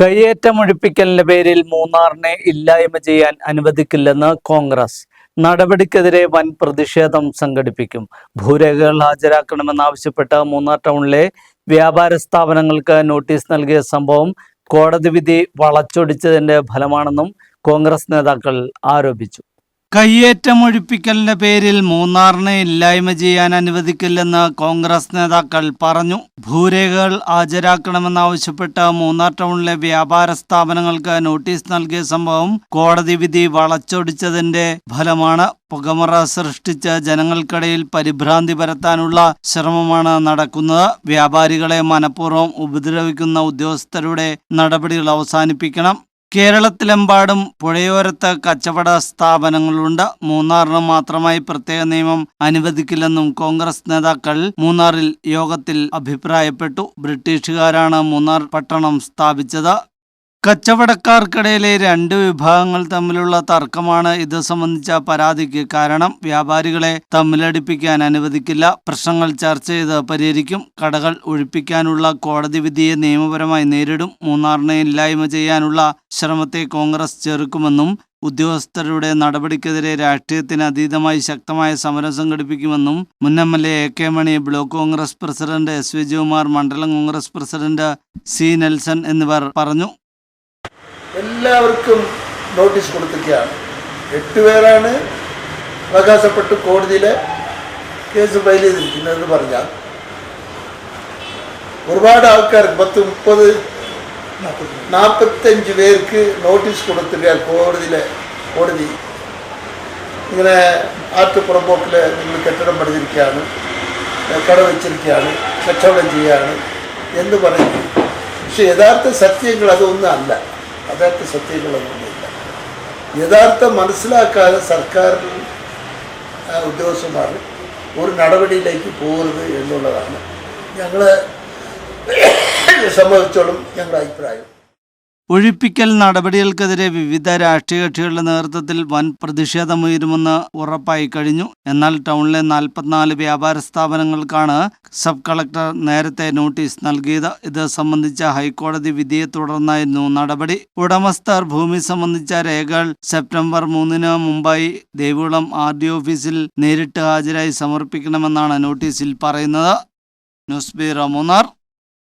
കയ്യേറ്റമൊഴിപ്പിക്കലിന്റെ പേരിൽ മൂന്നാറിനെ ഇല്ലായ്മ ചെയ്യാൻ അനുവദിക്കില്ലെന്ന് കോൺഗ്രസ്. നടപടിക്കെതിരെ വൻ പ്രതിഷേധം സംഘടിപ്പിക്കും. ഭൂരേഖകൾ ഹാജരാക്കണമെന്നാവശ്യപ്പെട്ട് മൂന്നാർ ടൗണിലെ വ്യാപാര സ്ഥാപനങ്ങൾക്ക് നോട്ടീസ് നൽകിയ സംഭവം കോടതി വിധി വളച്ചൊടിച്ചതിന്റെ ഫലമാണെന്നും കോൺഗ്രസ് നേതാക്കൾ ആരോപിച്ചു. കയ്യേറ്റമൊഴിപ്പിക്കലിന്റെ പേരിൽ മൂന്നാറിനെ ഇല്ലായ്മ ചെയ്യാൻ അനുവദിക്കില്ലെന്ന് കോൺഗ്രസ് നേതാക്കൾ പറഞ്ഞു. ഭൂരേഖകൾ ഹാജരാക്കണമെന്നാവശ്യപ്പെട്ട് മൂന്നാർ ടൗണിലെ വ്യാപാര സ്ഥാപനങ്ങൾക്ക് നോട്ടീസ് നൽകിയ സംഭവം കോടതി വിധി വളച്ചൊടിച്ചതിന്റെ ഫലമാണ്. പുകമറ സൃഷ്ടിച്ച ജനങ്ങൾക്കിടയിൽ പരിഭ്രാന്തി പരത്താനുള്ള ശ്രമമാണ് നടക്കുന്നത്. വ്യാപാരികളെ മനഃപൂർവം ഉപദ്രവിക്കുന്ന ഉദ്യോഗസ്ഥരുടെ നടപടികൾ അവസാനിപ്പിക്കണം. കേരളത്തിലെമ്പാടും പുഴയോരത്ത് കച്ചവട സ്ഥാപനങ്ങളുണ്ട്. മൂന്നാറിന് മാത്രമായി പ്രത്യേക നിയമം അനുവദിക്കില്ലെന്നും കോൺഗ്രസ് നേതാക്കൾ മൂന്നാറിൽ യോഗത്തിൽ അഭിപ്രായപ്പെട്ടു. ബ്രിട്ടീഷുകാരാണ് മൂന്നാർ പട്ടണം സ്ഥാപിച്ചത്. കച്ചവടക്കാർക്കിടയിലെ രണ്ട് വിഭാഗങ്ങൾ തമ്മിലുള്ള തർക്കമാണ് ഇത് സംബന്ധിച്ച പരാതിക്ക് കാരണം വ്യാപാരികളെ തമ്മിലടിപ്പിക്കാൻ അനുവദിക്കില്ല. പ്രശ്നങ്ങൾ ചർച്ച ചെയ്ത് പരിഹരിക്കും. കടകൾ ഒഴിപ്പിക്കാനുള്ള കോടതി വിധിയെ നിയമപരമായി നേരിടും. മൂന്നാറിനെ ഇല്ലായ്മ ചെയ്യാനുള്ള ശ്രമത്തെ കോൺഗ്രസ് ചെറുക്കുമെന്നും ഉദ്യോഗസ്ഥരുടെ നടപടിക്കെതിരെ രാഷ്ട്രീയത്തിന് അതീതമായി ശക്തമായ സമരം സംഘടിപ്പിക്കുമെന്നും മുൻ M L A K Mani block Congress president S Vijayakumar മണ്ഡലം കോൺഗ്രസ് പ്രസിഡന്റ് സി നെൽസൺ എന്നിവർ പറഞ്ഞു. എല്ലാവർക്കും നോട്ടീസ് കൊടുത്തിരിക്കുകയാണ്. എട്ട് പേരാണ് അവകാശപ്പെട്ട് കോടതിയിൽ കേസ് ഫയൽ ചെയ്തിരിക്കുന്നതെന്ന് പറഞ്ഞാൽ ഒരുപാട് ആൾക്കാർക്ക് പത്ത് മുപ്പത് നാൽപ്പത്തഞ്ച് പേർക്ക് നോട്ടീസ് കൊടുത്തിരിക്കുക കോടതിയിലെ കോടതി. ഇങ്ങനെ ആറ്റുപുറമ്പോക്കിൽ നിങ്ങൾ കെട്ടിടം പണിതിരിക്കുകയാണ് കട വെച്ചിരിക്കുകയാണ് കച്ചവടം ചെയ്യുകയാണ് എന്ന് പറയുന്നു. പക്ഷെ യഥാർത്ഥ സത്യങ്ങൾ അതൊന്നും അല്ല. യഥാർത്ഥ സത്യങ്ങളൊന്നുമില്ല. യഥാർത്ഥം മനസ്സിലാക്കാതെ സർക്കാർ ഉദ്യോഗസ്ഥന്മാർ ഒരു നടപടിയിലേക്ക് പോകരുത് എന്നുള്ളതാണ് ഞങ്ങൾ സംബന്ധിച്ചോളം ഞങ്ങളുടെ അഭിപ്രായം. ഒഴിപ്പിക്കൽ നടപടികൾക്കെതിരെ വിവിധ രാഷ്ട്രീയ കക്ഷികളുടെ നേതൃത്വത്തിൽ വൻ പ്രതിഷേധമുയരുമെന്ന് ഉറപ്പായി കഴിഞ്ഞു. എന്നാൽ ടൗണിലെ നാൽപ്പത്തിനാല് വ്യാപാര സ്ഥാപനങ്ങൾക്കാണ് സബ് കളക്ടർ നേരത്തെ നോട്ടീസ് നൽകിയത്. ഇത് സംബന്ധിച്ച ഹൈക്കോടതി വിധിയെ തുടർന്നായിരുന്നു നടപടി. ഉടമസ്ഥർ ഭൂമി സംബന്ധിച്ച രേഖകൾ സെപ്റ്റംബർ മൂന്നിന് മുമ്പായി ദേവികുളം ആർ ഡി ഓഫീസിൽ നേരിട്ട് ഹാജരായി സമർപ്പിക്കണമെന്നാണ് നോട്ടീസിൽ പറയുന്നത്. News bureau Munnar.